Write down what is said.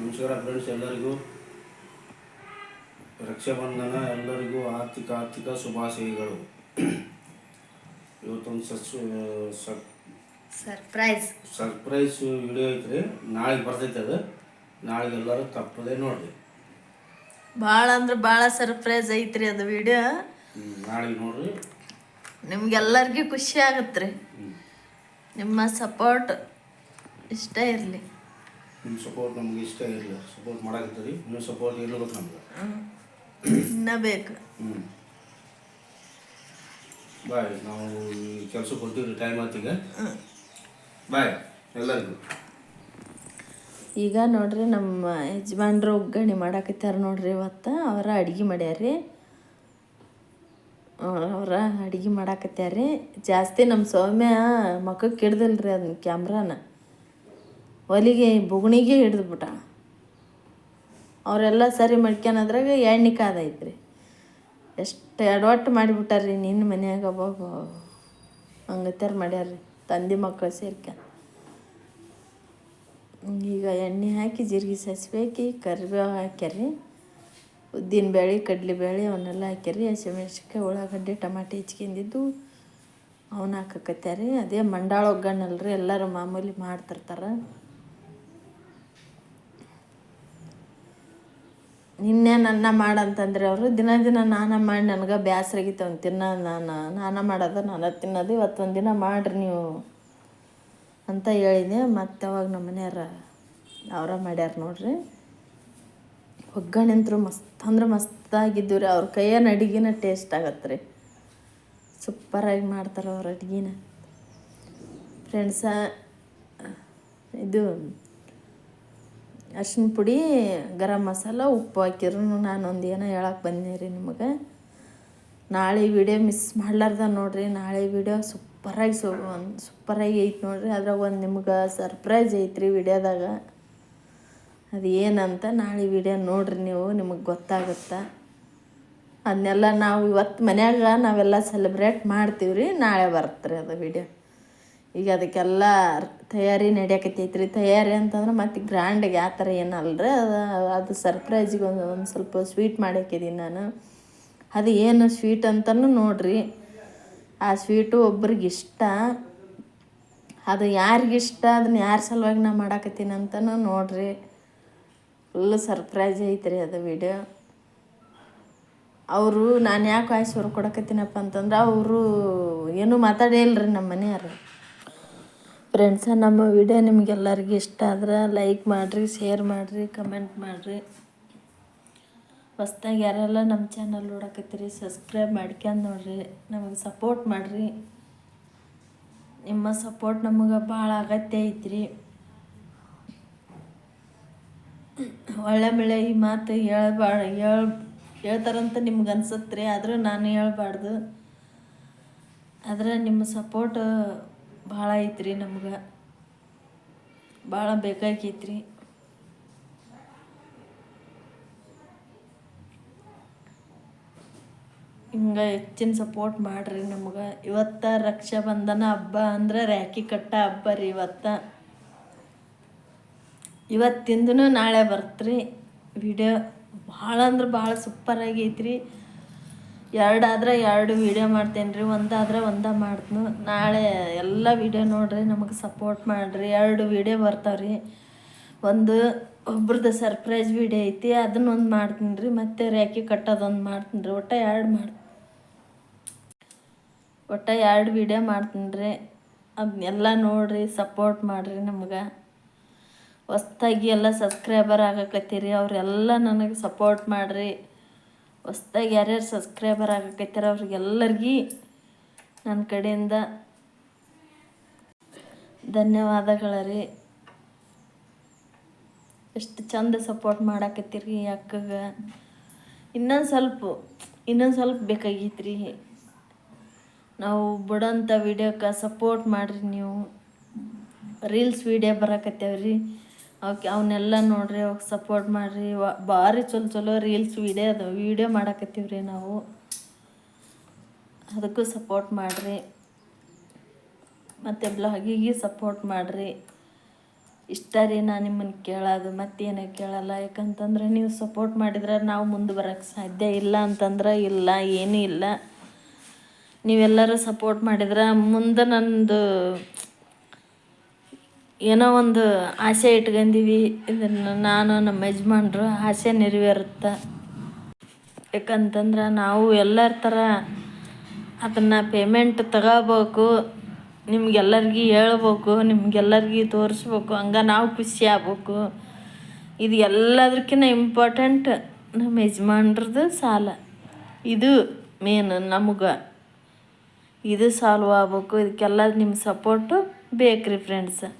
ನಮಸ್ಕಾರ ಫ್ರೆಂಡ್ಸ್ ಎಲ್ಲರಿಗೂ ರಕ್ಷಾಬಂಧನ ಎಲ್ಲರಿಗೂ ಆರ್ಥಿಕ ಆರ್ಥಿಕ ಶುಭಾಶಯಗಳು. ಇವತ್ತೊಂದು ಸಸ್ ಸರ್ಪ್ರೈಸ್ ಸರ್ಪ್ರೈಸ್ ವಿಡಿಯೋ ಐತ್ರಿ. ನಾಳೆಗೆ ಬರ್ತೈತೆ ಅದು. ನಾಳೆಗೆ ಎಲ್ಲರೂ ತಪ್ಪದೆ ನೋಡ್ರಿ. ಭಾಳ ಅಂದ್ರೆ ಭಾಳ ಸರ್ಪ್ರೈಸ್ ಐತ್ರಿ ಅದು ವಿಡಿಯೋ ನಾಳೆಗೆ ನೋಡ್ರಿ. ನಿಮ್ಗೆಲ್ಲರಿಗೂ ಖುಷಿ ಆಗತ್ತೆ ರೀ ನಿಮ್ಮ ಸಪೋರ್ಟ್ ಇಷ್ಟ ಇರಲಿ. ನಿಮ್ಮ ಸಪೋರ್ಟ್ ನಮ್ಗೆ ಇಷ್ಟ ಇರಲಿ. ಸಪೋರ್ಟ್ ಮಾಡಾಕತ್ತೀರಿ. ನೀವು ಸಪೋರ್ಟ್ ಇರ್ಬೇಕು ನಮ್ಗೆ. ಇನ್ನ ಬೇಕು. ಹ್ಞೂ ಬಾಯ್ ನಾವು ಕೆಲಸಕ್ಕೆ ಕೊಡ್ತೀವಿ ಟೈಮ್ ಆತೀಗ ಬಾಯ್ ಎಲ್ಲರಿಗೂ. ಈಗ ನೋಡ್ರಿ ನಮ್ಮ ಯಜಮಾನ್ರು ಒಗ್ಗರಣೆ ಮಾಡಾಕತ್ತಾರ ನೋಡ್ರಿ ಇವತ್ತು. ಅವರ ಅಡಿಗೆ ಮಾಡ್ಯಾರ್ರಿ. ಅವರ ಅಡ್ಗೆ ಮಾಡಾಕತ್ಯಾರ್ರಿ ಜಾಸ್ತಿ ನಮ್ಮ ಸೌಮ್ಯ ಮಕ್ಕ ಹಿಡ್ದಲ್ರಿ ಅದನ್ನ ಕ್ಯಾಮ್ರಾನ. ಒಲಿಗೆ ಬುಗುಣಿಗೆ ಹಿಡಿದ್ಬಿಟ್ಟ ಅವರೆಲ್ಲ ಸರಿ ಮಾಡ್ಕ್ಯಾನದ್ರಾಗ ಎಣ್ಣೆ ಕಾದೈತ್ರಿ ಎಷ್ಟು ಎಡವಟ್ಟು ಮಾಡಿಬಿಟ್ಟಾರ್ರಿ ನಿನ್ನ ಮನ್ಯಾಗ. ಒಬ್ಬ ಹಂಗತ್ಯಾರು ಮಾಡ್ಯಾರ್ರಿ ತಂದೆ ಮಕ್ಕಳು ಸೇರ್ಕ ಈಗ ಎಣ್ಣೆ ಹಾಕಿ ಜೀರಿಗೆ ಸಸ್ಬೇಕಿ, ಕರಿಬೇವು ಹಾಕ್ಯಾರಿ ಉದ್ದಿನ ಬೇಳೆ, ಕಡ್ಲೆ ಬೇಳೆ ಅವನ್ನೆಲ್ಲ ಹಾಕ್ಯಾರಿ ಹಸಿಮೆಣ್ಸಿನ್ಕಾಯಿ, ಉಳ್ಳಾಗಡ್ಡೆ, ಟಮಾಟೆ ಹೆಚ್ಕೊಂಡಿದ್ದು ಅವನ್ನ ಹಾಕಕತ್ಯಾರಿ ಅದೇ ಮಂಡಾಳ ಒಗ್ಗಣ್ಣಲ್ರಿ ಎಲ್ಲರೂ ಮಾಮೂಲಿ ಮಾಡ್ತಿರ್ತಾರೆ. ನಿನ್ನೆ ನನ್ನ ಮಾಡಂತಂದ್ರೆ ಅವರು, ದಿನ ದಿನ ನಾನ ಮಾಡಿ ನನಗೆ ಬೇಸರಾಗಿತ್ತು ಅವ್ನು ತಿನ್ನ ನಾನು, ನಾನ ಮಾಡೋದು ನಾನು ತಿನ್ನೋದು, ಇವತ್ತೊಂದು ದಿನ ಮಾಡಿರಿ ನೀವು ಅಂತ ಹೇಳಿದೆ. ಮತ್ತು ಅವಾಗ ನಮ್ಮ ಮನೆಯವ್ರ, ಅವರ ಮಾಡ್ಯಾರ ನೋಡ್ರಿ. ಒಗ್ಗರಣೆ ಅಂತೂ ಮಸ್ತ್, ಅಂದ್ರೆ ಮಸ್ತಾಗಿದ್ದು ರೀ ಅವ್ರ ಕೈಯನ್ನು ಅಡುಗೆನ ಟೇಸ್ಟ್ ಆಗತ್ತೆ ರೀ ಸೂಪರಾಗಿ ಮಾಡ್ತಾರೆ ಅವ್ರ ಅಡುಗೆನ. ಫ್ರೆಂಡ್ಸ ಇದು ಅರ್ಶಿನ ಪುಡಿ, ಗರಂ ಮಸಾಲ, ಉಪ್ಪು ಹಾಕಿದ್ರು. ನಾನೊಂದು ಏನೋ ಹೇಳಕ್ಕೆ ಬಂದೆ ರೀ ನಿಮಗೆ. ನಾಳೆ ವಿಡಿಯೋ ಮಿಸ್ ಮಾಡ್ಲಾರ್ದ ನೋಡಿರಿ. ನಾಳೆ ವಿಡಿಯೋ ಸೂಪರಾಗಿ ಸು ಒಂದು ಸೂಪರಾಗಿ ಐತೆ ನೋಡಿರಿ. ಅದ್ರಾಗ ಒಂದು ನಿಮ್ಗೆ ಸರ್ಪ್ರೈಸ್ ಐತ್ರಿ ವಿಡಿಯೋದಾಗ ಅದು ಏನಂತ ನಾಳೆ ವಿಡಿಯೋ ನೋಡಿರಿ ನೀವು. ನಿಮಗೆ ಗೊತ್ತಾಗುತ್ತೆ? ಅದನ್ನೆಲ್ಲ ನಾವು ಇವತ್ತು ಮನ್ಯಾಗ ನಾವೆಲ್ಲ ಸೆಲೆಬ್ರೇಟ್ ಮಾಡ್ತೀವಿ ರೀ ನಾಳೆ ಬರ್ತ್ರಿ ಅದು ವಿಡಿಯೋ ಈಗ ಅದಕ್ಕೆಲ್ಲ ತಯಾರಿ ನಡೆಯಕತ್ತೈತ್ರಿ. ತಯಾರಿ ಅಂತಂದ್ರೆ ಮತ್ತೆ ಗ್ರ್ಯಾಂಡ್ಗೆ ಯಾವ ಥರ ಏನಲ್ರಿ? ಅದು ಅದು ಸರ್ಪ್ರೈಸಿಗೆ ಒಂದು ಒಂದು ಸ್ವಲ್ಪ ಸ್ವೀಟ್ ಮಾಡಾಕಿದ್ದೀನಿ ನಾನು. ಅದು ಏನು ಸ್ವೀಟ್ ಅಂತಲೂ ನೋಡ್ರಿ. ಆ ಸ್ವೀಟು ಒಬ್ರಿಗೆ ಇಷ್ಟ. ಅದು ಯಾರಿಗಿಷ್ಟ ಅದನ್ನ ಯಾರ ಸಲುವಾಗಿ ನಾ ಮಾಡಾಕತ್ತೀನಿ ಅಂತಲೂ ನೋಡ್ರಿ. ಫುಲ್ ಸರ್ಪ್ರೈಸ್ ಐತ್ರಿ ಅದು ವಿಡಿಯೋ ಅವರು, ನಾನು ಯಾಕೆ ವಾಯ್ಸ್ ಹೊರ ಕೊಡಕತ್ತೀನಪ್ಪ ಅಂತಂದ್ರೆ, ಅವರು ಏನೂ ಮಾತಾಡೇ ಇಲ್ರಿ ನಮ್ಮ ಮನೆಯವ್ರು. ಫ್ರೆಂಡ್ಸ ನಮ್ಮ ವಿಡಿಯೋ ನಿಮಗೆಲ್ಲರಿಗೂ ಇಷ್ಟ ಆದ್ರೆ ಲೈಕ್ ಮಾಡಿರಿ ಶೇರ್ ಮಾಡಿರಿ ಕಮೆಂಟ್ ಮಾಡಿರಿ. ಹೊಸ್ದಾಗಿ ಯಾರೆಲ್ಲ ನಮ್ಮ ಚಾನಲ್ ನೋಡಕತ್ತೀರಿ ಸಬ್ಸ್ಕ್ರೈಬ್ ಮಾಡ್ಕೊಂಡು ನೋಡ್ರಿ. ನಮಗೆ ಸಪೋರ್ಟ್ ಮಾಡಿರಿ. ನಿಮ್ಮ ಸಪೋರ್ಟ್ ನಮಗೆ ಭಾಳ ಅಗತ್ಯ ಐತ್ರಿ. ಒಳ್ಳೆ ಮಳೆ ಈ ಮಾತು ಹೇಳ್ಬಾರ್ದು ಹೇಳ್, ಹೇಳ್ತಾರಂತ ನಿಮ್ಗೆ ಅನ್ಸತ್ತೆ ರೀ ಆದರೂ ನಾನು ಹೇಳ್ಬಾರ್ದು. ಆದ್ರೆ ನಿಮ್ಮ ಸಪೋರ್ಟ್ ಭಾಳ ಐತ್ರಿ ನಮ್ಗೆ. ಭಾಳ ಬೇಕಾಗೈತ್ರಿ ಹಿಂಗೆ ಹೆಚ್ಚಿನ ಸಪೋರ್ಟ್ ಮಾಡಿರಿ ನಮ್ಗೆ. ರಕ್ಷಾ ಬಂಧನ ಹಬ್ಬ ಅಂದ್ರೆ ರಾಖಿ ಕಟ್ಟ ಹಬ್ಬ ರೀ ಇವತ್ತ. ಇವತ್ತಿಂದನೂ ನಾಳೆ ಬರ್ತ್ರಿ. ವಿಡಿಯೋ ಭಾಳ ಅಂದ್ರೆ ಭಾಳ ಸೂಪರ್ ಆಗೈತ್ರಿ. ಎರಡಾದ್ರೆ ಎರಡು ವಿಡಿಯೋ ಮಾಡ್ತೇನೆ ರೀ, ಒಂದಾದ್ರೆ ಒಂದೇ ಮಾಡ್ತೀನಿ. ನಾಳೆ ಎಲ್ಲ ವಿಡಿಯೋ ನೋಡ್ರಿ, ನಮಗೆ ಸಪೋರ್ಟ್ ಮಾಡಿರಿ. ಎರಡು ವಿಡಿಯೋ ಬರ್ತಾವ್ರಿ ಒಂದು ಒಬ್ರದ್ದು ಸರ್ಪ್ರೈಸ್ ವಿಡಿಯೋ ಐತಿ, ಅದನ್ನೊಂದು ಮಾಡ್ತೀನಿ ರೀ. ಮತ್ತು ರ್ಯಾಕಿ ಕಟ್ಟೋದೊಂದು ಮಾಡ್ತೀನಿ ರೀ. ಒಟ್ಟು ಎರಡು ಮಾಡ್ತೀನಿ ಒಟ್ಟು ಎರಡು ವಿಡಿಯೋ ಮಾಡ್ತೀನಿ ರೀ. ಅದನ್ನೆಲ್ಲ ನೋಡಿರಿ ಸಪೋರ್ಟ್ ಮಾಡಿರಿ ನಮ್ಗೆ. ಹೊಸ್ತಾಗಿ ಎಲ್ಲ ಸಬ್ಸ್ಕ್ರೈಬರ್ ಆಗಕತ್ತೀರಿ. ಅವರೆಲ್ಲ ನನಗೆ ಸಪೋರ್ಟ್ ಮಾಡಿರಿ. ಹೊಸ್ದಾಗಿ ಯಾರ್ಯಾರು ಸಬ್ಸ್ಕ್ರೈಬರ್ ಆಗಕೈತಾರ ಅವ್ರಿಗೆಲ್ಲರಿಗೂ ನನ್ನ ಕಡೆಯಿಂದ ಧನ್ಯವಾದಗಳ ರೀ ಎಷ್ಟು ಚಂದ ಸಪೋರ್ಟ್ ಮಾಡಾಕತ್ತೀರಿ ಅಕ್ಕಗೆ. ಇನ್ನೊಂದು ಸ್ವಲ್ಪ ಇನ್ನೊಂದು ಸ್ವಲ್ಪ ಬೇಕಾಗೈತ್ರಿ. ನಾವು ಬಿಡೋಂಥ ವಿಡಿಯೋಕ್ಕೆ ಸಪೋರ್ಟ್ ಮಾಡಿರಿ ನೀವು. ರೀಲ್ಸ್ ವೀಡಿಯೋ ಬರಾಕತ್ತೇವ್ರಿ. ಅವಕ್ಕೆ ಅವನ್ನೆಲ್ಲ ನೋಡ್ರಿ ಅವಾಗ ಸಪೋರ್ಟ್ ಮಾಡಿರಿ. ಭಾರಿ ಚಲೋ ಚಲೋ ರೀಲ್ಸ್ ವೀಡಿಯೋ ಅದು ವೀಡಿಯೋ ಮಾಡಾಕತ್ತೀವ್ರಿ ನಾವು. ಅದಕ್ಕೂ ಸಪೋರ್ಟ್ ಮಾಡಿರಿ. ಮತ್ತು ಬ್ಲಾಗಿಗೆ ಸಪೋರ್ಟ್ ಮಾಡಿರಿ. ಇಷ್ಟ ರೀ ನಾನು ನಿಮ್ಮನ್ನು ಕೇಳೋದು. ಮತ್ತೇನು ಕೇಳಲ್ಲ? ಯಾಕಂತಂದ್ರೆ ನೀವು ಸಪೋರ್ಟ್ ಮಾಡಿದ್ರೆ ನಾವು ಮುಂದೆ ಬರೋಕ್ಕೆ ಸಾಧ್ಯ ಇಲ್ಲ ಅಂತಂದ್ರೆ ಇಲ್ಲ, ಏನೂ ಇಲ್ಲ. ನೀವೆಲ್ಲರೂ ಸಪೋರ್ಟ್ ಮಾಡಿದ್ರೆ ಮುಂದೆ ನಂದು ಏನೋ ಒಂದು ಆಸೆ ಇಟ್ಕೊಂಡಿವಿ. ಇದನ್ನು ನಾನು ನಮ್ಮ ಯಜಮಾನ್ರು ಆಸೆ ನೆರವೇರುತ್ತೆ. ಯಾಕಂತಂದ್ರೆ ನಾವು ಎಲ್ಲರ ಥರ ಅದನ್ನು ಪೇಮೆಂಟ್ ತಗೋಬೇಕು, ನಿಮ್ಗೆಲ್ಲರಿಗೂ ಹೇಳ್ಬೇಕು, ನಿಮ್ಗೆಲ್ಲರಿಗೂ ತೋರಿಸ್ಬೇಕು, ಹಂಗೆ ನಾವು ಖುಷಿ ಆಗ್ಬೇಕು. ಇದು ಎಲ್ಲದಕ್ಕಿಂತ ಇಂಪಾರ್ಟೆಂಟ್ ನಮ್ಮ ಯಜಮಾನ್ರದ್ದು ಸಾಲ. ಇದು ಮೇನ್ ನಮಗೆ. ಇದು ಸಾಲ್ವ್ ಆಗ್ಬೇಕು. ಇದಕ್ಕೆಲ್ಲ ನಿಮ್ಮ ಸಪೋರ್ಟು ಬೇಕ್ರಿ ಫ್ರೆಂಡ್ಸ್